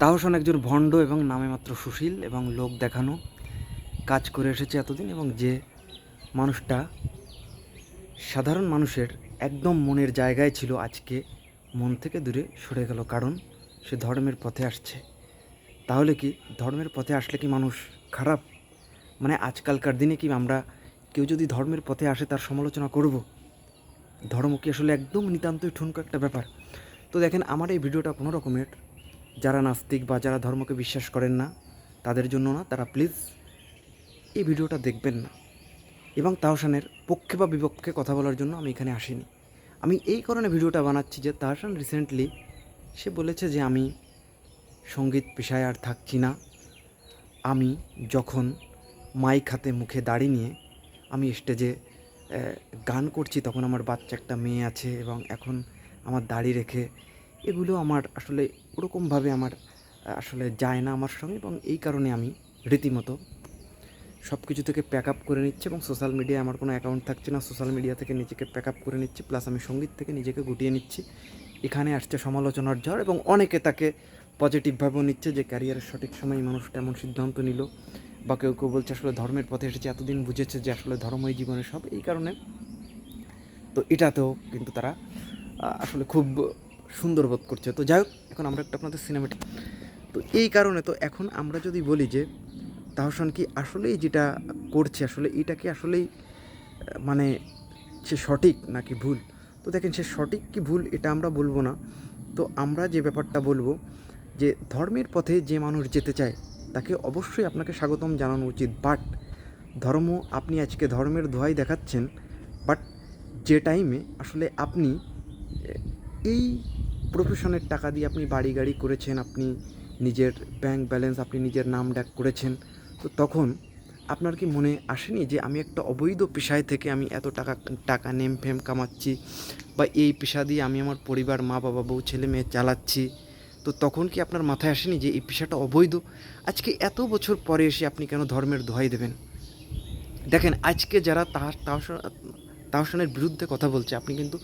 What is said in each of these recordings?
তাহসান একজন ভণ্ড এবং নামে মাত্র সুশীল এবং লোক দেখানো কাজ করে এসেছে এতদিন এবং যে মানুষটা সাধারণ মানুষের একদম মনের জায়গায় ছিল আজকে মন থেকে দূরে সরে গেল, কারণ সে ধর্মের পথে আসছে। তাহলে কি ধর্মের পথে আসলে কি মানুষ খারাপ? মানে আজকালকার দিনে কি আমরা কেউ যদি ধর্মের পথে আসে তার সমালোচনা করব? ধর্ম কি আসলে একদম নিতান্তই ঠুনকো একটা ব্যাপার? তো দেখেন, আমার এই ভিডিওটা কোনো রকমের যারা নাস্তিক বা যারা ধর্মকে বিশ্বাস করেন না, তাদের জন্য না, তারা প্লিজ এই ভিডিওটা দেখবেন না। এবং তাহসানের পক্ষে বা বিপক্ষে কথা বলার জন্য আমি এখানে আসিনি। আমি এই কারণে ভিডিওটা বানাচ্ছি যে তাহসান রিসেন্টলি সে বলেছে যে আমি সংগীত পেশায় আর থাকছি না। আমি যখন মাইক হাতে মুখে দাড়ি নিয়ে আমি স্টেজে গান করছি, তখন আমার বাচ্চা একটা মেয়ে আছে এবং এখন আমার দাড়ি রেখে এগুলো আমার আসলে ওরকমভাবে আমার, আসলে যায় না আমার সঙ্গে এবং এই কারণে আমি রীতিমতো সব কিছু থেকে প্যাক আপ করে নিচ্ছে এবং সোশ্যাল মিডিয়ায় আমার কোনো অ্যাকাউন্ট থাকছে না। সোশ্যাল মিডিয়া থেকে নিজেকে প্যাক আপ করে নিচ্ছি প্লাস আমি সংগীত থেকে নিজেকে গুটিয়ে নিচ্ছি। এখানে আসছে সমালোচনার ঝড় এবং অনেকে তাকে পজিটিভভাবেও নিচ্ছে যে ক্যারিয়ারের সঠিক সময় মানুষটা এমন সিদ্ধান্ত নিল বা কেউ কেউ বলছে আসলে ধর্মের পথে এসেছে, এতদিন বুঝেছে যে আসলে ধর্মই জীবনে সব। এই কারণে তো এটাতেও কিন্তু তারা আসলে খুব সুন্দর বোধ করছে। তো যাই হোক, এখন আমরা একটা আপনাদের সিনেমাটিক তো এই কারণে তো এখন আমরা যদি বলি যে, তাহসান কি আসলেই যেটা করছে, আসলে এটা কি আসলেই মানে সে সঠিক নাকি ভুল? তো দেখেন, সে সঠিক কি ভুল এটা আমরা বলব না। তো আমরা যে ব্যাপারটা বলব যে, ধর্মের পথে যে মানুষ যেতে চায়, তাকে অবশ্যই আপনাকে স্বাগতম জানানো উচিত। বাট, ধর্ম, আপনি আজকে ধর্মের দোহাই দেখাচ্ছেন, বাট যে টাইমে আসলে আপনি এই প্রফেশনের টাকা দিয়ে আপনি বাড়ি গাড়ি করেছেন, আপনি নিজের ব্যাংক ব্যালেন্স আপনি নিজের নাম ডাক করেছেন, তো তখন আপনার কি মনে আসেনি যে আমি একটা অবৈধ পেশায় থেকে আমি এত টাকা টাকা নেম ফেম কামাচ্ছি বা এই পেশা দিয়ে আমি আমার পরিবার, মা বাবা, বউ, ছেলে মেয়ে চালাচ্ছি? তো তখন কি আপনার মাথায় আসেনি যে এই পেশাটা অবৈধ? আজকে এত বছর পরে এসে আপনি কেন ধর্মের দোহাই দেবেন? দেখেন, আজকে যারা তাহার তাহসানের বিরুদ্ধে কথা বলছে। আপনি কিন্তু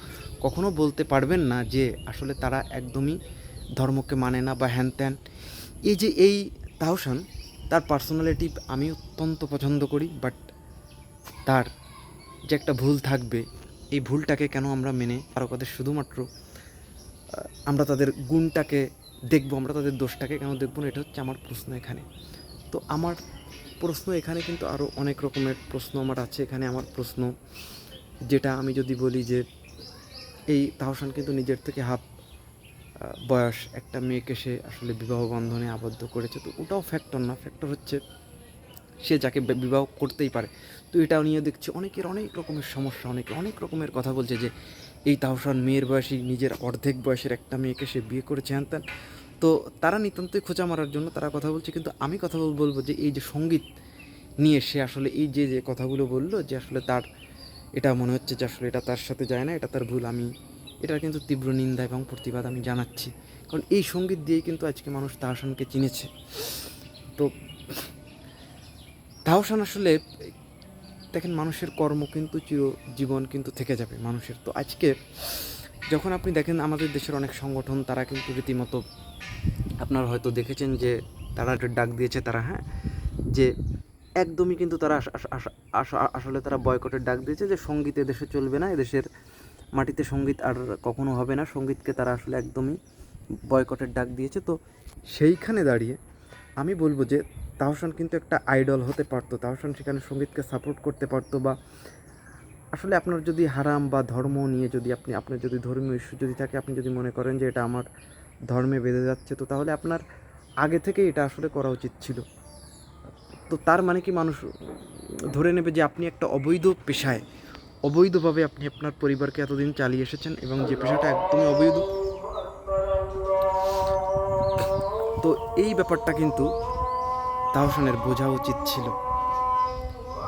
কখনো বলতে পারবেন না যে আসলে তারা একদমই ধর্মকে মানে না বা হ্যান ত্যান। এই যে এই তাহসান তার পার্সোনালিটি আমি অত্যন্ত পছন্দ করি বাট তার যে একটা ভুল থাকবে, এই ভুলটাকে কেন আমরা মেনে আরও তাদের শুধুমাত্র আমরা তাদের গুণটাকে দেখব, আমরা তাদের দোষটাকে কেন দেখব না, এটা হচ্ছে আমার প্রশ্ন এখানে। তো আমার প্রশ্ন এখানে কিন্তু আরও অনেক রকমের প্রশ্ন আমার আছে, এখানে আমার প্রশ্ন। যেটা আমি যদি বলি যে এই তাহসান কিন্তু নিজের থেকে হাফ বয়স একটা মেয়েকে সে আসলে বিবাহ বন্ধনে আবদ্ধ করেছে। তো ওটাও ফ্যাক্টর না। ফ্যাক্টর হচ্ছে সে যাকে বিবাহ করতেই পারে। তো এটাও নিয়ে দেখছি অনেকের অনেক রকমের সমস্যা, অনেকে অনেক রকমের কথা বলছে যে এই তাহসান মেয়ের বয়সী, নিজের অর্ধেক বয়সের একটা মেয়েকে সে বিয়ে করেছে, হ্যান তো তারা নিতান্তই খোঁচা মারার জন্য তারা কথা বলছে। কিন্তু আমি কথা বল- বলব যে এই যে সংগীত নিয়ে সে আসলে এই যে যে কথাগুলো বলল যে আসলে তার এটা মনে হচ্ছে যে আসলে এটা তার সাথে যায় না, এটা তার ভুল, আমি এটার কিন্তু তীব্র নিন্দা এবং প্রতিবাদ আমি জানাচ্ছি। কারণ এই সংগীত দিয়েই কিন্তু আজকে মানুষ তাহসানকে চিনেছে। তো তাহসান আসলে দেখেন, মানুষের কর্ম কিন্তু চির জীবন কিন্তু থেকে যাবে মানুষের। তো আজকে যখন আপনি দেখেন আমাদের দেশের অনেক সংগঠন, তারা কিন্তু রীতিমতো আপনারা হয়তো দেখেছেন যে তারা ডাক দিয়েছে তারা হ্যাঁ? যে একদমই কিন্তু তারা আস- আস- আস- আস- আসলে তারা বয়কটের ডাক দিয়েছে যে সংগীত এদেশে চলবে না, এদেশের মাটিতে সংগীত আর কখনো হবে না। সঙ্গীতকে তারা আসলে একদমই বয়কটের ডাক দিয়েছে। তো সেইখানে দাঁড়িয়ে আমি বলব যে তাহসান কিন্তু একটা আইডল হতে পারতো। তাহসান সেখানে সঙ্গীতকে সাপোর্ট করতে পারতো বা আসলে আপনার যদি হারাম বা ধর্ম নিয়ে যদি আপনি, আপনার যদি ধর্মীয় ইস্যু যদি থাকে, আপনি যদি মনে করেন যে এটা আমার ধর্মে বেঁধে যাচ্ছে, তো তাহলে আপনার আগে থেকে এটা আসলে করা উচিত ছিল। তো তার মানে কি মানুষ ধরে নেবে যে আপনি একটা অবৈধ পেশায়, অবৈধভাবে আপনি আপনার পরিবারকে এতদিন চালিয়ে এসেছেন এবং যে পেশাটা একদমই অবৈধ? তো এই ব্যাপারটা কিন্তু তাহসানের বোঝা উচিত ছিল।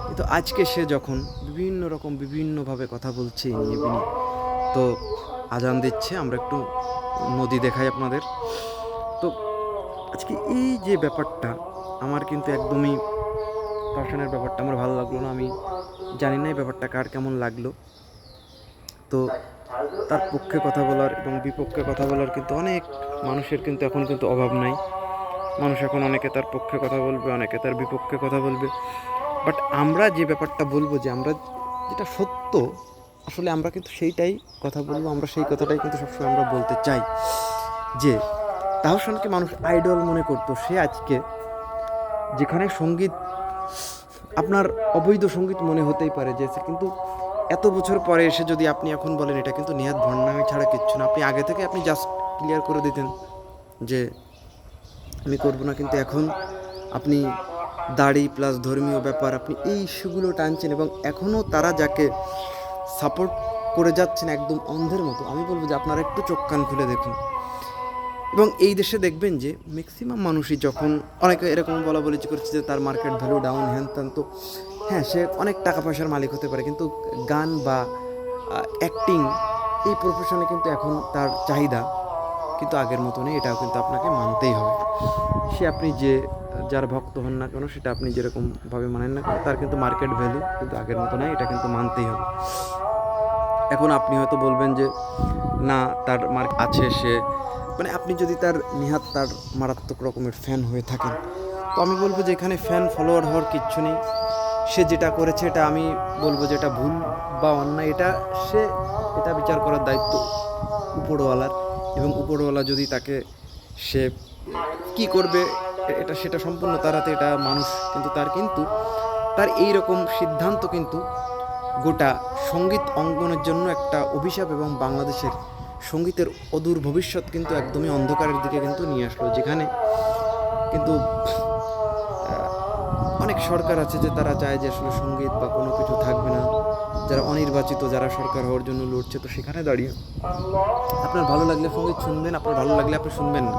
কিন্তু আজকে সে যখন বিভিন্ন রকম বিভিন্নভাবে কথা বলছে নিয়ে তো আজান দিচ্ছে, আমরা একটু নদী দেখাই আপনাদের। তো আজকে এই যে ব্যাপারটা আমার কিন্তু একদমই তাহসানের ব্যাপারটা, আমার ভালো লাগল না, আমি জানি না এই ব্যাপারটা কার কেমন লাগল। তো তার পক্ষে কথা বলার এবং বিপক্ষে কথা বলার কিন্তু অনেক মানুষের কিন্তু এখন কিন্তু অভাব নাই। মানুষ এখন অনেকে তার পক্ষে কথা বলবে, অনেকে তার বিপক্ষে কথা বলবে। বাট আমরা যে ব্যাপারটা বলব যে আমরা যেটা সত্য, আসলে আমরা কিন্তু সেইটাই কথা বলব, আমরা সেই কথাটাই কিন্তু সবসময় আমরা বলতে চাই। যে তাহসানকে মানুষ আইডল মনে করতো, সে আজকে যেখানে সংগীত আপনার অবৈধ সংগীত মনে হতেই পারে যে কিন্তু এত বছর পরে এসে যদি আপনি এখন বলেন এটা কিন্তু নিহাত ভণ্ডামি ছাড়া কিচ্ছু না। আপনি আগে থেকে আপনি জাস্ট ক্লিয়ার করে দিতেন যে আমি করব না, কিন্তু এখন আপনি দাড়ি প্লাস ধর্মীয় ব্যাপার, আপনি এই ইস্যুগুলো টানছেন এবং এখনও তারা যাকে সাপোর্ট করে যাচ্ছেন একদম অন্ধের মতো। আমি বলব যে আপনারা একটু চোখ কান খুলে দেখুন। এবং এই দেশে দেখবেন যে ম্যাক্সিমাম মানুষই যখন অনেকে এরকম বলা বলি করছে যে তার মার্কেট ভ্যালু ডাউন হ্যান ত্যান, তো হ্যাঁ সে অনেক টাকা পয়সার মালিক হতে পারে। কিন্তু গান বা অ্যাক্টিং এই প্রফেশনে কিন্তু এখন তার চাহিদা কিন্তু আগের মতো নেই এটাও কিন্তু আপনাকে মানতেই হবে। সে আপনি যে, যার ভক্ত হন না কেন, সেটা আপনি যেরকমভাবে মানেন না কেন, তার কিন্তু মার্কেট ভ্যালু কিন্তু আগের মতো নয় এটা কিন্তু মানতেই হবে। এখন আপনি হয়তো বলবেন যে, না, তার মার্ক আছে সে। মানে আপনি যদি তার, নিহাত তার মারাত্মক রকমের ফ্যান হয়ে থাকেন, তো আমি বলব যে এখানে ফ্যান ফলোয়ার হওয়ার কিচ্ছু নেই। সে যেটা করেছে এটা আমি বলব যে এটা ভুল বা অন্যায়। এটা সে, এটা বিচার করার দায়িত্ব উপরওয়ালার এবং উপরওয়ালা যদি তাকে সে, কি করবে, এটা সেটা সম্পূর্ণ তার হাতে, এটা মানুষ কিন্তু তার কিন্তু, তার এই রকম সিদ্ধান্ত কিন্তু গোটা সংগীত অঙ্গনের জন্য একটা অভিশাপ এবং বাংলাদেশের সঙ্গীতের অদূর ভবিষ্যৎ কিন্তু একদমই অন্ধকারের দিকে কিন্তু নিয়ে আসলো, যেখানে কিন্তু অনেক সরকার আছে যে তারা চায় যে আসলে সংগীত বা কোনো কিছু থাকবে না। যারা অনির্বাচিত, যারা সরকার হওয়ার জন্য লড়ছে, তো সেখানে দাঁড়িয়ে। আপনার ভালো লাগলে সংগীত শুনবেন, আপনার ভালো লাগলে আপনি শুনবেন না।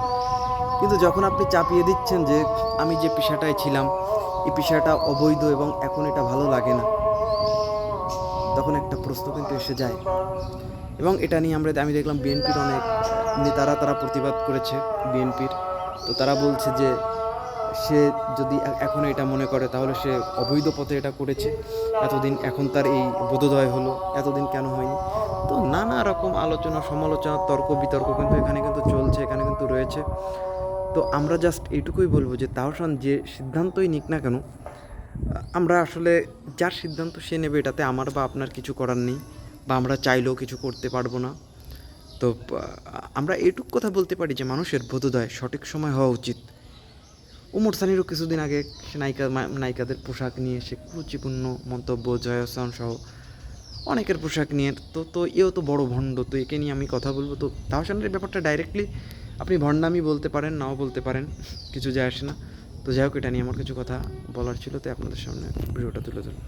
কিন্তু যখন আপনি চাপিয়ে দিচ্ছেন যে আমি যে পেশাটায় ছিলাম, এই পেশাটা অবৈধ এবং এখন এটা ভালো লাগে না। তখন একটা প্রশ্ন কিন্তু এসে যায়। এবং এটা নিয়ে আমরা আমি দেখলাম বিএনপির অনেক নেতারা তারা প্রতিবাদ করেছে বিএনপির। তো তারা বলছে যে সে যদি এখন এটা মনে করে তাহলে সে অবৈধ পথে এটা করেছে। এতদিন এখন তার এই বোধোদয় হলো, এতদিন কেন হয়নি? তো নানা রকম আলোচনা, সমালোচনা, তর্ক বিতর্ক কিন্তু এখানে কিন্তু চলছে, এখানে কিন্তু রয়েছে। তো আমরা জাস্ট এইটুকুই বলব যে তাহসান যে সিদ্ধান্তই নিক না কেন আমরা আসলে যার সিদ্ধান্ত সে নেবে এটাতে আমার বা আপনার কিছু করার নেই বা আমরা চাইলেও কিছু করতে পারব না। তো আমরা এইটুক কথা বলতে পারি যে মানুষের বোধোদয় সঠিক সময় হওয়া উচিত। উমর সানিরও কিছুদিন আগে সে নায়িকা নায়িকাদের পোশাক নিয়ে সে কুরুচিপূর্ণ মন্তব্য জয়াসান সহ অনেকের পোশাক নিয়ে। তো তো এও তো বড় ভণ্ড, তো একে নিয়ে আমি কথা বলব। তো তাহসানের ব্যাপারটা ডাইরেক্টলি আপনি ভণ্ডামি বলতে পারেন, নাও বলতে পারেন, কিছু যায় আসে না। তো যাই হোক, এটা নিয়ে আমার কিছু কথা বলার ছিল, তাই আপনাদের সামনে ভিডিওটা তুলে ধরুন